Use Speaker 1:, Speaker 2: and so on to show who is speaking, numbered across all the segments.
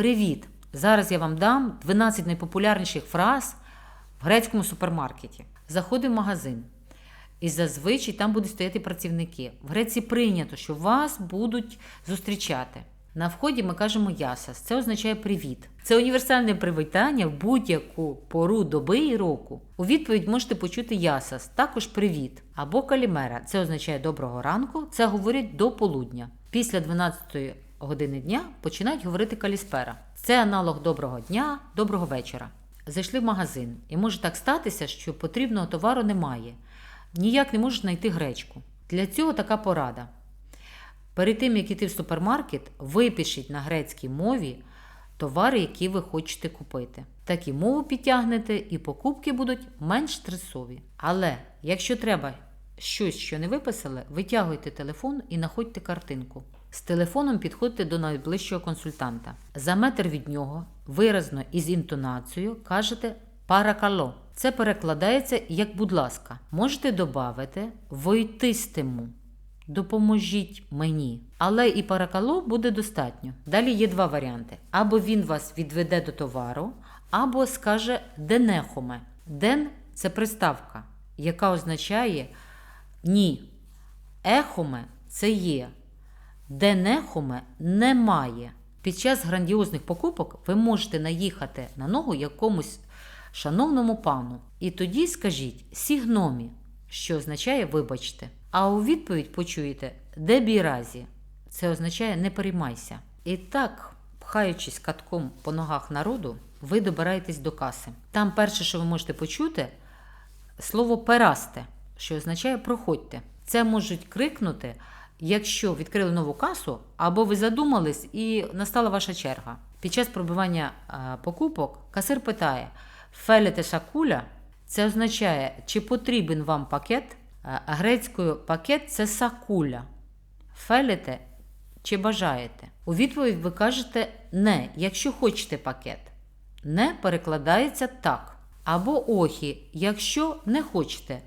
Speaker 1: Привіт! Зараз я вам дам 12 найпопулярніших фраз в грецькому супермаркеті. Заходимо в магазин. І зазвичай там будуть стояти працівники. В Греції прийнято, що вас будуть зустрічати. На вході ми кажемо ясас. Це означає привіт. Це універсальне привітання в будь-яку пору доби і року. У відповідь можете почути ясас, також привіт. Або калімера. Це означає доброго ранку. Це говорять до полудня. Після 12 години дня починають говорити каліспера. Це аналог доброго дня, доброго вечора. Зайшли в магазин, і може так статися, що потрібного товару немає. Ніяк не можеш знайти гречку. Для цього така порада. Перед тим, як іти в супермаркет, випишіть на грецькій мові товари, які ви хочете купити. Так і мову підтягнете, і покупки будуть менш стресові. Але якщо треба щось, що не виписали, витягуйте телефон і знаходьте картинку. З телефоном підходьте до найближчого консультанта. За метр від нього виразно і з інтонацією кажете паракало. Це перекладається як будь ласка. Можете додати войтистиму. Допоможіть мені. Але і паракало буде достатньо. Далі є два варіанти: або він вас відведе до товару, або скаже денехоме. Ден це приставка, яка означає ні. Ехоме це є. Денехоме немає. Під час грандіозних покупок ви можете наїхати на ногу якомусь шановному пану. І тоді скажіть сігномі, що означає вибачте. А у відповідь почуєте дебі разі. Це означає не переймайся. І так, пхаючись катком по ногах народу, ви добираєтесь до каси. Там перше, що ви можете почути, слово перасте, що означає проходьте. Це можуть крикнути, якщо відкрили нову касу, або ви задумались і настала ваша черга. Під час пробивання е, покупок касир питає: Фелете сакуля це означає, чи потрібен вам пакет. Е, Грецькою пакет це сакуля. Фелете чи бажаєте? У відповідь ви кажете не, якщо хочете пакет. Не перекладається так. Або охі, якщо не хочете.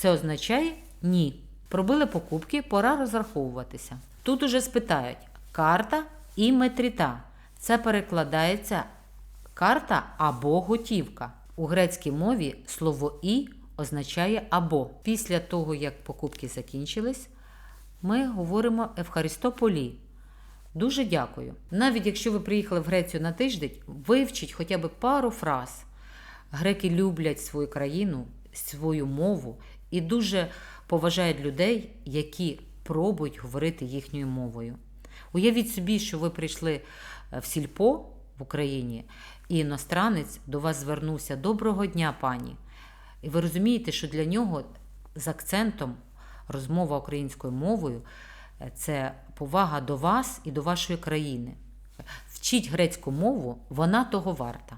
Speaker 1: Це означає ні. Пробили покупки, пора розраховуватися. Тут уже спитають карта і метріта. Це перекладається карта або готівка. У грецькій мові слово і означає або. Після того, як покупки закінчились, ми говоримо Евхаристополі. Дуже дякую. Навіть якщо ви приїхали в Грецію на тиждень, вивчіть хоча б пару фраз. Греки люблять свою країну, свою мову і дуже поважають людей, які пробують говорити їхньою мовою. Уявіть собі, що ви прийшли е, в сільпо в Україні, і іностранець до вас звернувся Доброго дня, пані. І ви розумієте, що для нього з акцентом розмова українською мовою е, це повага до вас і до вашої країни. Вчіть грецьку мову, вона того варта.